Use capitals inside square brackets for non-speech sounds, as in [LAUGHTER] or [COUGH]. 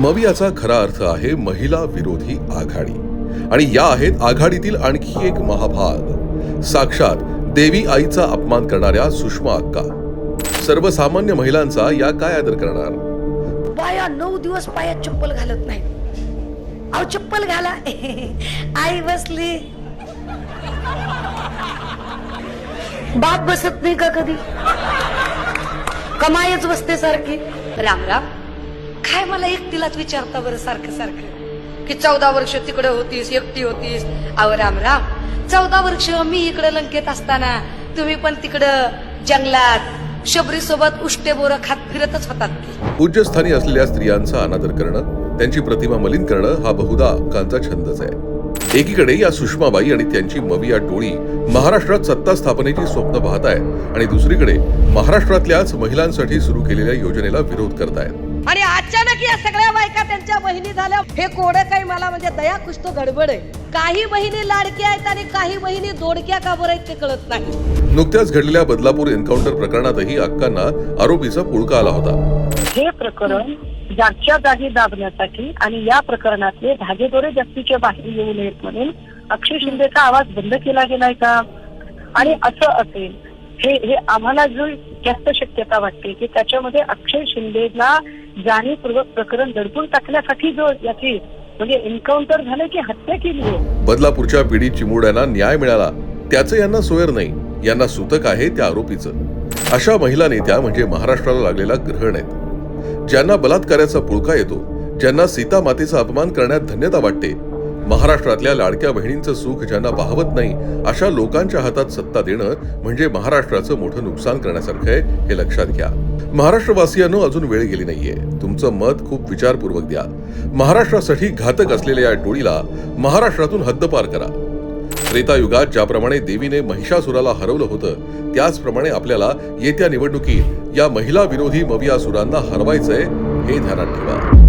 मवियाचा खरा अर्थ आहे महिला विरोधी आघाडी. आणि या आहेत आघाडीतील आणखी एक महाभाग. साक्षात देवी आईचा अपमान करणाऱ्या सुषमा अक्का. सर्वसामान्य महिलांचा या काय आदर करणार? बाया नऊ दिवस पायात चप्पल घालत नाही. अहो चप्पल घाला. [LAUGHS] आई बसली. बाप बसत नाही का कधी? कमायच बसते सारखी. राम राम. काय मला एकटीलाच विचारता बरं सारखं सारखं? की चौदा वर्ष तिकडे होतीस एकटी होतीस. अव राम राम. चौदा वर्ष मी इकडे लंकेत असताना तुम्ही पण तिकडं जंगलात शबरी सोबत उष्टे बोर खात फिरतच होतात. पूज्यस्थानी असलेल्या स्त्रियांचा अनादर करणं त्यांची प्रतिमा मलिन करणं हा बहुधा कांचा छंदच आहे. एकीकडे या सुषमाबाई आणि त्यांची मविया टोळी महाराष्ट्रात सत्ता स्थापनेची स्वप्न पाहत आहे आणि दुसरीकडे महाराष्ट्रातल्याच महिलांसाठी सुरू केलेल्या योजनेला विरोध करतायत. आणि अचानक या सगळ्या बायका त्यांच्या बहिणी झाल्या. हे कोड काही मला म्हणजे दया कुष्ट गडबड आहे. काही बहिणी लाडक्या आहेत आणि काही बहिणी दोडक्या का बरं आहेत ते कळत नाही. नुकत्याच घडलेल्या बदलापूर एन्काउंटर प्रकरणातही अक्कांना आरोपीचा पुळका आला होता. हे प्रकरण जागच्या जागी दाबण्यासाठी आणि या प्रकरणातले धागेदोरे जास्तीच्या बाहेर येऊ नयेत म्हणून अक्षय शिंदेचा आवाज बंद केला गेलाय का? आणि असं असेल हे हे आम्हाला जो जास्त शक्यता वाटते की त्याच्यामध्ये अक्षय शिंदेला जाणीवपूर्वक प्रकरण दडपून टाकण्यासाठी जो याची म्हणजे एन्काउंटर झालं की हत्या केली आहे. बदलापूरच्या पीडित चिमुड्यांना न्याय मिळाला त्याचं यांना सोयर नाही यांना सूतक आहे त्या आरोपीचं. अशा महिला नेत्या म्हणजे महाराष्ट्राला लागलेला ग्रहण आहेत. ज्यांना बलात्काराचा पुळका येतो ज्यांना सीता मातेचा अपमान करण्यात धन्यता वाटते महाराष्ट्रातल्या लाडक्या बहिणींचं सुख ज्यांना पाहवत नाही अशा लोकांच्या हातात सत्ता देणं म्हणजे महाराष्ट्राचं मोठं नुकसान करण्यासारखं आहे हे लक्षात घ्या. महाराष्ट्रवासियांनो अजून वेळ गेली नाहीये. तुमचं मत खूप विचारपूर्वक द्या. महाराष्ट्रासाठी घातक असलेल्या या टोळीला महाराष्ट्रातून हद्दपार करा. त्रेतायुगात ज्याप्रमाणे देवीने महिषासुराला हरवलं होतं त्याचप्रमाणे आपल्याला येत्या निवडणुकीत या महिला विरोधी मवियासुरांना हरवायचंय हे ध्यानात ठेवा.